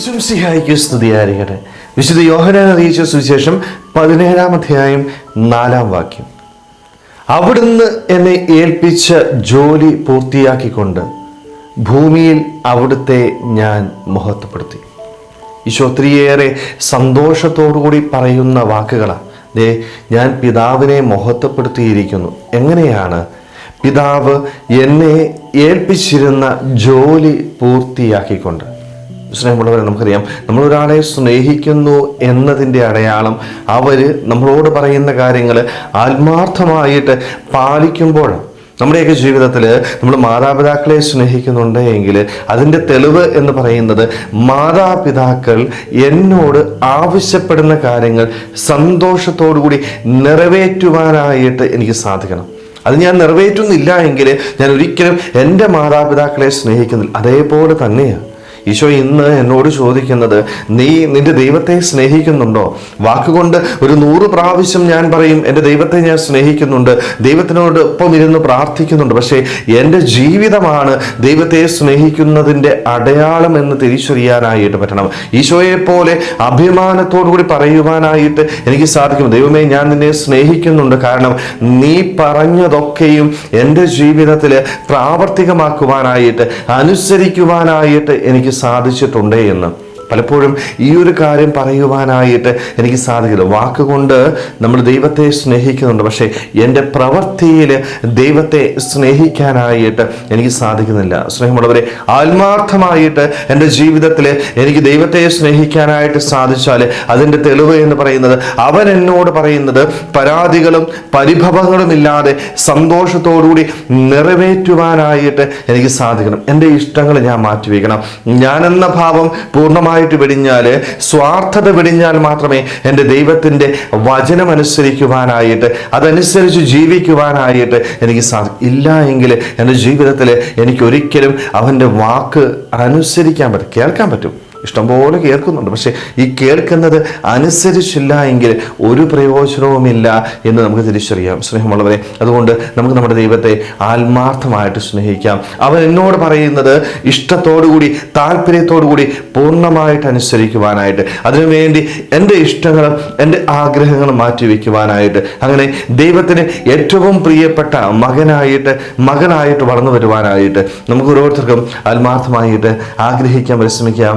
ഈശുംസിഹായിക്ക് സ്തുതിയായിരിക്കട്ടെ. വിശുദ്ധ യോഹനാൻ സുവിശേഷം പതിനേഴാം അധ്യായം നാലാം വാക്യം. അവിടുന്ന് എന്നെ ഏൽപ്പിച്ച ജോലി പൂർത്തിയാക്കിക്കൊണ്ട് ഭൂമിയിൽ അവിടുത്തെ ഞാൻ മഹത്വപ്പെടുത്തി. ഈശോ ഒത്തിരിയേറെ സന്തോഷത്തോടുകൂടി പറയുന്ന വാക്കുകളാണ് ദേ ഞാൻ പിതാവിനെ മഹത്വപ്പെടുത്തിയിരിക്കുന്നു. എങ്ങനെയാണ്? പിതാവ് എന്നെ ഏൽപ്പിച്ചിരുന്ന ജോലി പൂർത്തിയാക്കിക്കൊണ്ട്. സ്നേഹമുള്ളവരെ നമുക്കറിയാം. നമ്മൾ ഒരാളെ സ്നേഹിക്കുന്നു എന്നതിന്റെ അടയാളം അവർ നമ്മളോട് പറയുന്ന കാര്യങ്ങൾ ആത്മാർത്ഥമായിട്ട് പാലിക്കുമ്പോൾ നമ്മുടെയൊക്കെ ജീവിതത്തിൽ നമ്മൾ മാതാപിതാക്കളെ സ്നേഹിക്കുന്നുണ്ട് എങ്കിൽ അതിന്റെ തെളിവ് എന്ന് പറയുന്നത് മാതാപിതാക്കൾ എന്നോട് ആവശ്യപ്പെടുന്ന കാര്യങ്ങൾ സന്തോഷത്തോടുകൂടി നിറവേറ്റുവാനായിട്ട് എനിക്ക് സാധിക്കണം. അത് ഞാൻ നിറവേറ്റുന്നില്ല എങ്കിൽ ഞാൻ ഒരിക്കലും എന്റെ മാതാപിതാക്കളെ സ്നേഹിക്കുന്നില്ല. അതേപോലെ തന്നെയാണ്. ഈശോ ഇന്ന് എന്നോട് ചോദിക്കുന്നത് നീ നിന്റെ ദൈവത്തെ സ്നേഹിക്കുന്നുണ്ടോ? വാക്കുകൊണ്ട് ഒരു നൂറ് പ്രാവശ്യം ഞാൻ പറയും എന്റെ ദൈവത്തെ ഞാൻ സ്നേഹിക്കുന്നുണ്ട്. ദൈവത്തിനോട് ഒപ്പം ഇരുന്ന് പ്രാർത്ഥിക്കുന്നുണ്ട്. പക്ഷേ എന്റെ ജീവിതമാണ് ദൈവത്തെ സ്നേഹിക്കുന്നതിന്റെ അടയാളം എന്ന് തിരിച്ചറിയാനായിട്ട് പറ്റണം. ഈശോയെ പോലെ അഭിമാനത്തോടു കൂടി പറയുവാനായിട്ട് എനിക്ക് സാധിക്കും. ദൈവമേ ഞാൻ നിന്നെ സ്നേഹിക്കുന്നുണ്ട്. കാരണം നീ പറഞ്ഞതൊക്കെയും എന്റെ ജീവിതത്തിൽ പ്രാവർത്തികമാക്കുവാനായിട്ട് അനുസരിക്കുവാനായിട്ട് എനിക്ക് സാധിച്ചിട്ടുണ്ട് എന്ന്. പലപ്പോഴും ഈ ഒരു കാര്യം പറയുവാനായിട്ട് എനിക്ക് സാധിക്കില്ല വാക്കുകൊണ്ട് നമ്മൾ ദൈവത്തെ സ്നേഹിക്കുന്നുണ്ട് പക്ഷേ എന്റെ പ്രവൃത്തിയിൽ ദൈവത്തെ സ്നേഹിക്കാനായിട്ട് എനിക്ക് സാധിക്കുന്നില്ല. സ്നേഹമുള്ളവരെ ആത്മാർത്ഥമായിട്ട് എന്റെ ജീവിതത്തിൽ എനിക്ക് ദൈവത്തെ സ്നേഹിക്കാനായിട്ട് സാധിച്ചാൽ അതിന്റെ തെളിവ് എന്ന് പറയുന്നത് അവൻ എന്നോട് പറയുന്നത് പരാതികളും പരിഭവങ്ങളും ഇല്ലാതെ സന്തോഷത്തോടുകൂടി നിറവേറ്റുവാനായിട്ട് എനിക്ക് സാധിക്കണം. എന്റെ ഇഷ്ടങ്ങൾ ഞാൻ മാറ്റിവെക്കണം. ഞാനെന്ന ഭാവം പൂർണമായിട്ട് വെടിഞ്ഞാൽ സ്വാർത്ഥത വെടിഞ്ഞാൽ മാത്രമേ എന്റെ ദൈവത്തിന്റെ വചനം അനുസരിക്കുവാനായിട്ട് അതനുസരിച്ച് ജീവിക്കുവാനായിട്ട് എനിക്ക് ഇല്ല എങ്കിൽ എന്റെ ജീവിതത്തിൽ എനിക്കൊരിക്കലും അവന്റെ വാക്ക് അനുസരിക്കാൻ പറ്റും കേൾക്കാൻ പറ്റും. ഇഷ്ടംപോലെ കേൾക്കുന്നുണ്ട്. പക്ഷേ ഈ കേൾക്കുന്നത് അനുസരിച്ചില്ല എങ്കിൽ ഒരു പ്രയോജനവുമില്ല എന്ന് നമുക്ക് തിരിച്ചറിയാം. സ്നേഹമുള്ളവരെ അതുകൊണ്ട് നമുക്ക് നമ്മുടെ ദൈവത്തെ ആത്മാർത്ഥമായിട്ട് സ്നേഹിക്കാം. അവൻ എന്നോട് പറയുന്നത് ഇഷ്ടത്തോടുകൂടി താല്പര്യത്തോടുകൂടി പൂർണമായിട്ട് അനുസരിക്കുവാനായിട്ട് അതിനുവേണ്ടി എന്റെ ഇഷ്ടങ്ങളും എന്റെ ആഗ്രഹങ്ങളും മാറ്റിവെക്കുവാനായിട്ട് അങ്ങനെ ദൈവത്തിന് ഏറ്റവും പ്രിയപ്പെട്ട മകനായിട്ട് മകനായിട്ട് വളർന്നു വരുവാനായിട്ട് നമുക്ക് ഓരോരുത്തർക്കും ആത്മാർത്ഥമായിട്ട് ആഗ്രഹിക്കാം പരിശ്രമിക്കാം.